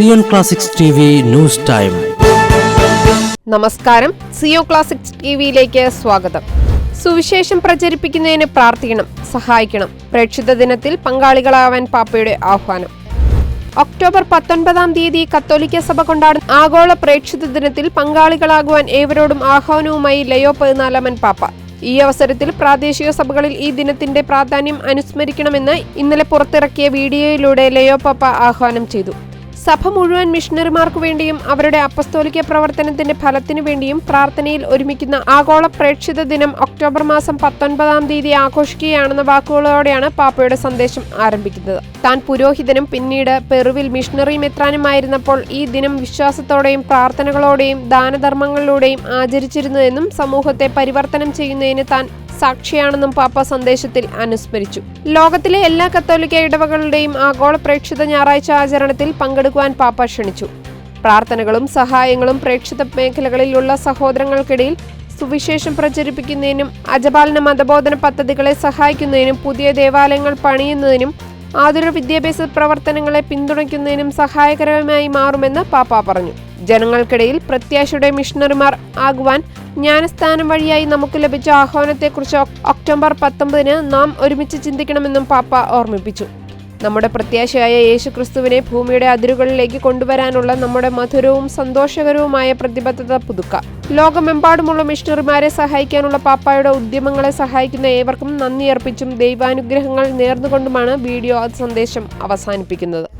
Zion classics news time. നമസ്കാരം. സിയോ classics T വിയിലേക്ക് സ്വാഗതം. സുവിശേഷം പ്രചരിപ്പിക്കുന്നതിന് പ്രാർത്ഥിക്കണം സഹായിക്കണം. പ്രേക്ഷിത ദിനത്തിൽ പങ്കാളികളാവാൻ പാപ്പയുടെ ആഹ്വാനം. ഒക്ടോബർ പത്തൊൻപതാം തീയതി കത്തോലിക്ക സഭ കൊണ്ടാടുന്ന ആഗോള പ്രേക്ഷിത ദിനത്തിൽ പങ്കാളികളാകുവാൻ ഏവരോടും ആഹ്വാനവുമായി ലയോ പതിനാലാമൻ പാപ്പ. ഈ അവസരത്തിൽ പ്രാദേശിക സഭകളിൽ ഈ ദിനത്തിന്റെ പ്രാധാന്യം അനുസ്മരിക്കണമെന്ന് ഇന്നലെ പുറത്തിറക്കിയ വീഡിയോയിലൂടെ ലയോ പാപ്പ ആഹ്വാനം ചെയ്തു. സഭ മുഴുവൻ മിഷണറിമാർക്കു വേണ്ടിയും അവരുടെ അപ്പസ്തോലിക പ്രവർത്തനത്തിന്റെ ഫലത്തിനു വേണ്ടിയും പ്രാർത്ഥനയിൽ ഒരുമിക്കുന്ന ആഗോള പ്രേക്ഷിത ദിനം ഒക്ടോബർ മാസം പത്തൊൻപതാം തീയതി ആഘോഷിക്കുകയാണെന്ന വാക്കുകളോടെയാണ് പാപ്പയുടെ സന്ദേശം ആരംഭിക്കുന്നത്. താൻ പുരോഹിതനും പിന്നീട് പെറുവിൽ മിഷണറി മെത്രാനുമായിരുന്നപ്പോൾ ഈ ദിനം വിശ്വാസത്തോടെയും പ്രാർത്ഥനകളോടെയും ദാനധർമ്മങ്ങളിലൂടെയും ആചരിച്ചിരുന്നുവെന്നും സമൂഹത്തെ പരിവർത്തനം ചെയ്യുന്നതിന് താൻ സാക്ഷിയാണെന്നും പാപ്പ സന്ദേശത്തിൽ അനുസ്മരിച്ചു. ലോകത്തിലെ എല്ലാ കത്തോലിക്ക ഇടവകളുടെയും ആഗോള പ്രേക്ഷിത ഞായറാഴ്ച ആചരണത്തിൽ പങ്കെടുക്കുവാൻ പാപ്പ ക്ഷണിച്ചു. പ്രാർത്ഥനകളും സഹായങ്ങളും പ്രേക്ഷിത മേഖലകളിലുള്ള സഹോദരങ്ങൾക്കിടയിൽ സുവിശേഷം പ്രചരിപ്പിക്കുന്നതിനും അജപാലന മതബോധന പദ്ധതികളെ സഹായിക്കുന്നതിനും പുതിയ ദേവാലയങ്ങൾ പണിയുന്നതിനും ആതുര വിദ്യാഭ്യാസ പ്രവർത്തനങ്ങളെ പിന്തുണയ്ക്കുന്നതിനും സഹായകരമായി മാറുമെന്ന് പാപ്പ പറഞ്ഞു. ജനങ്ങൾക്കിടയിൽ പ്രത്യാശയുടെ മിഷണറിമാർ ആകുവാൻ ജ്ഞാനസ്ഥാനം വഴിയായി നമുക്ക് ലഭിച്ച ആഹ്വാനത്തെക്കുറിച്ച് ഒക്- ഒക്ടോബർ പത്തൊമ്പതിന് നാം ഒരുമിച്ച് ചിന്തിക്കണമെന്നും പാപ്പ ഓർമ്മിപ്പിച്ചു. നമ്മുടെ പ്രത്യാശയായ യേശുക്രിസ്തുവിനെ ഭൂമിയുടെ അതിരുകളിലേക്ക് കൊണ്ടുവരാനുള്ള നമ്മുടെ മധുരവും സന്തോഷകരവുമായ പ്രതിബദ്ധത പുതുക്ക. ലോകമെമ്പാടുമുള്ള മിഷണറിമാരെ സഹായിക്കാനുള്ള പാപ്പായുടെ ഉദ്യമങ്ങളെ സഹായിക്കുന്ന ഏവർക്കും നന്ദി അർപ്പിച്ചും ദൈവാനുഗ്രഹങ്ങൾ നേർന്നുകൊണ്ടുമാണ് വീഡിയോ സന്ദേശം അവസാനിപ്പിക്കുന്നത്.